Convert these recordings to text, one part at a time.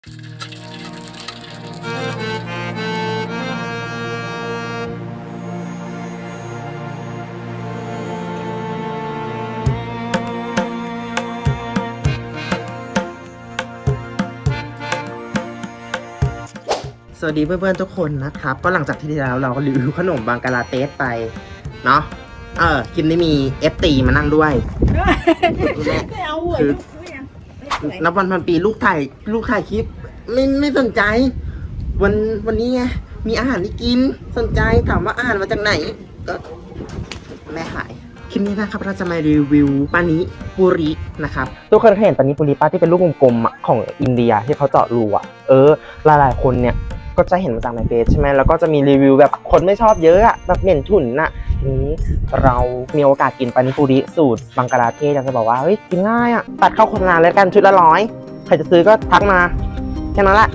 สวัสดีเพื่อนๆทุกคนนะครับ ก็หลังจากที่แล้วเราก็รีวิวขนมบางกาลาเตสไป เนาะเออคลิปนี้มีเอฟตีมานั่งด้วย ไม่เอาหัวคือ นับวันพันปีลูกถ่ายลูกถ่ายคลิป ไม่ไม่สนใจ วันวันนี้ไงมีอาหารที่กินสนใจถามว่าอาหารมาจากไหน ก็แม่ขายคลิปนี้นะครับเราจะมารีวิวปานิปุรินะครับทุกคนเคยเห็นปานิปุริป้าที่เป็นลูกกลมๆของอินเดียที่เขาเจาะรูอะเออหลายๆคนเนี่ยก็จะเห็นมาจากในเฟซใช่ไหมแล้วก็จะมีรีวิวแบบคนไม่ชอบเยอะอะแบบเหม็นฉุนน่ะ นี้เรามีโอกาสกินปานิปุริสูตรบังกลาเทศอยากจะบอกว่าเฮ้ยกินง่ายอะตัดเข้าโฆษณาแล้วกันชุดละร้อยใครจะซื้อก็ทักมาแค่นั้นแหละ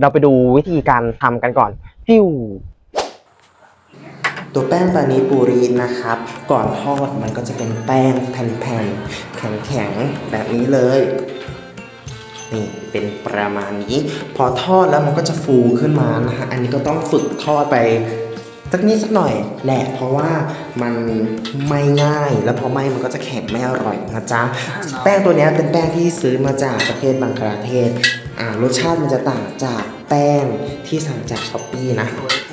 เราไปดูวิธีการทำกันก่อนฟิวตัวแป้งปานิปูรีนะครับ ก่อนทอดมันก็จะเป็นแป้งแผ่นๆแข็งๆแบบนี้เลยนี่เป็นประมาณนี้ พอทอดแล้วมันก็จะฟูขึ้นมานะฮะอันนี้ก็ต้องฝึกทอดไป สักนิดสักหน่อยแหละ เพราะว่ามันไม่ง่าย แล้วพอไม่มันก็จะแข็งไม่อร่อยนะจ๊ะ แป้งตัวเนี้ยเป็นแป้งที่ซื้อมาจากประเทศบังกลาเทศอ่ารสชาติมันจะต่างจากแป้งที่สั่งจากช้อปปี้นะ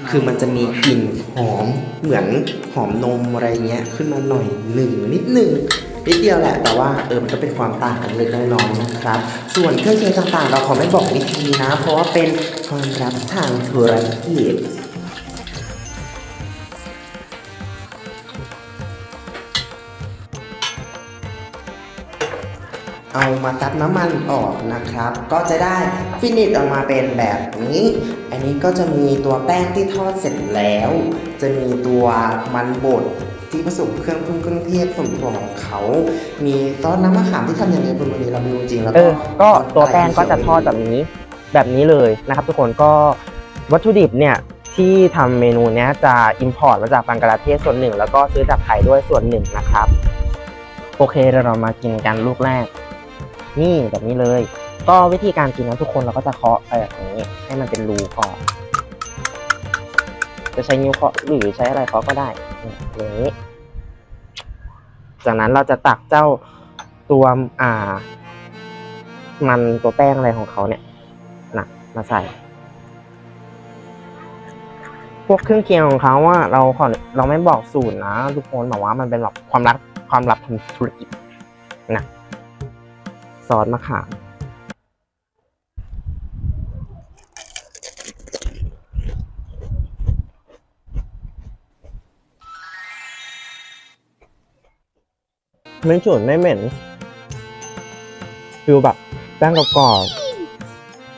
คือมันจะมีกลิ่นหอมเหมือนหอมนมอะไรเงี้ยขึ้นมาหน่อยหนึ่งนิดหนึ่งนิดเดียวแหละ แต่ว่าเออมันก็เป็นความต่างกันเล็กน้อยๆนะครับ ส่วนเครื่องเคียงต่างๆ เราขอไม่บอกวิธีนะ เพราะว่าเป็นความลับทางธุรกิจ เอามาซับน้ำมันออกนะครับ ก็จะได้ฟินิชออกมาเป็นแบบนี้ อันนี้ก็จะมีตัวแป้งที่ทอดเสร็จแล้ว จะมีตัวมันบดที่ผสมเครื่องปรุงเครื่องเทศส่วนตัวของเขา มีซอสน้ำมะขามที่ทำอย่างไรบนวันนี้เราไม่รู้จริงแล้วเอก็อก็ตัวแป้งก็จะทอดแบบนี้แบบนี้เลยนะครับ ทุกคนก็วัตถุดิบเนี่ยที่ทำเมนูเนี้ยจะอิมพอร์ตมาจากบังกลาเทศส่วนหนึ่ง แล้วก็ซื้อจากไทยด้วยส่วนหนึ่งนะครับ โอเคเดี๋ยวเรามากินกันลูกแรก นี่แบบนี้เลย ก็วิธีการกินนะทุกคนเราก็จะเคาะไปแบบนี้ ให้มันเป็นรูก่อนจะใช้นิ้วเคาะหรือใช้อะไรเคาะก็ได้อย่างนี้ จากนั้นเราจะตักเจ้าตัวอ่า มันตัวแป้งอะไรของเขาเนี่ยนะมาใส่ พวกเครื่องเคียงของเขาว่าเราขอเราไม่บอกสูตรนะทุกคนบอกว่ามันเป็นแบบความลับความลับทางธุรกิจนะ ซอสมะขามไม่ฉุนไม่เหม็นฟิลแบบแป้งกรอบ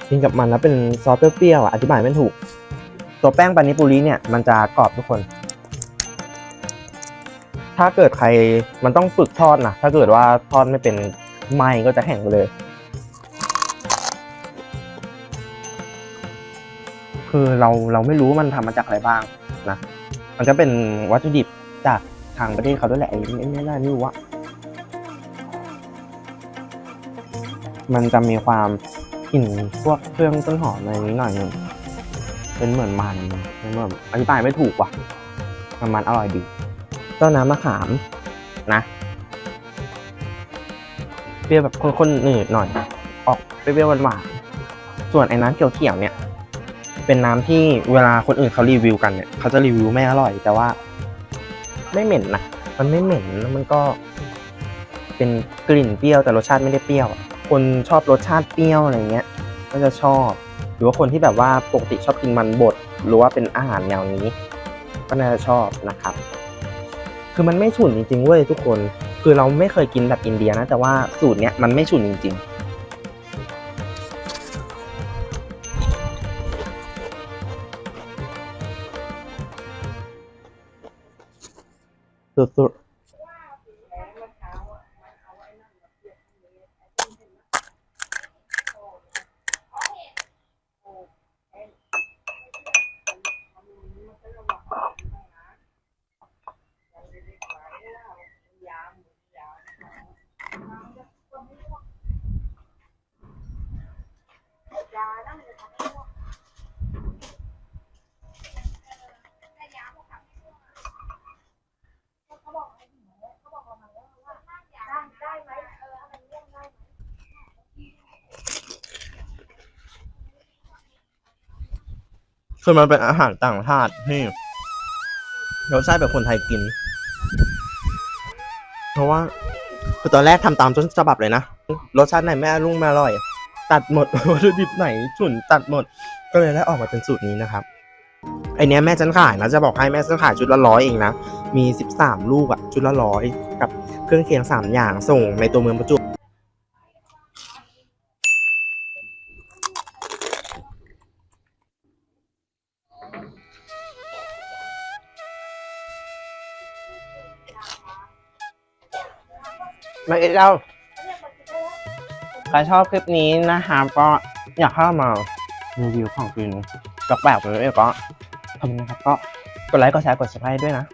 กินกับมันแล้วเป็นซอสเปรี้ยวๆอะอธิบายไม่ถูก ตัวแป้งปานิปุริเนี่ยมันจะกรอบทุกคน ถ้าเกิดใครมันต้องฝึกทอดนะถ้าเกิดว่าทอดไม่เป็น ไหมก็จะแห้งไปเลย คือเราเราไม่รู้ว่ามันทำมาจากอะไรบ้างนะ มันก็เป็นวัตถุดิบจากทางประเทศเขาด้วยแหละไอ้ไม่ไม่น่านี่รู้ว่ามันจะมีความกลิ่นพวกเครื่องต้นหอมอะไรนี้หน่อยนึงเป็นเหมือนมันมันเหมือนอธิบายไม่ถูกว่ะมันมันอร่อยดี เจ้าน้ำมะขามนะ รี้ยวแบบข้นๆหนืดหน่อย ออกเปรี้ยวๆหวานๆส่วนไอ้น้ำเขียวๆเนี่ยเป็นน้ำที่เวลาคนอื่นเขารีวิวกันเนี่ยเขาจะรีวิวไม่อร่อย แต่ว่า ไม่เหม็นนะมันไม่เหม็นแล้วมันก็ เป็นกลิ่นเปรี้ยวแต่รสชาติไม่ได้เปรี้ยว คนชอบรสชาติเปรี้ยวอะไรเงี้ย ก็จะชอบ หรือว่าคนที่แบบว่าปกติชอบกินมันบดหรือว่าเป็นอาหารแนวนี้ ก็น่าจะชอบนะครับ คือมันไม่ฉุนจริงๆเว้ยทุกคน คือเราไม่เคยกินแบบอินเดียนะ แต่ว่าสูตรเนี้ยมันไม่ฉุนจริง ๆ สุด คือมันเป็นอาหารต่างชาติที่รสชาติแบบคนไทยกิน เพราะว่าคือตอนแรกทำตามต้นฉบับเลยนะรสชาติไหนไม่รุ่งไม่อร่อย ตัดหมดวัตถุดิบไหนฉุนตัดหมด ก็เลยได้ออกมาเป็นสูตรนี้นะครับไอเนี้ยแม่ฉันขายนะจะบอกให้แม่ฉันขายชุดละร้อยเองนะมี 13 ลูกอะชุดละร้อยกับเครื่องเคียง3อย่างส่งในตัวเมืองประจวบ มาอีกแล้วใครชอบคลิปนี้นะครับก็อยากเข้ามารีวิวของกินแปลกๆแบบนี้ก็ทำนะครับก็กดไลค์กดแชร์กด subscribe ด้วยนะ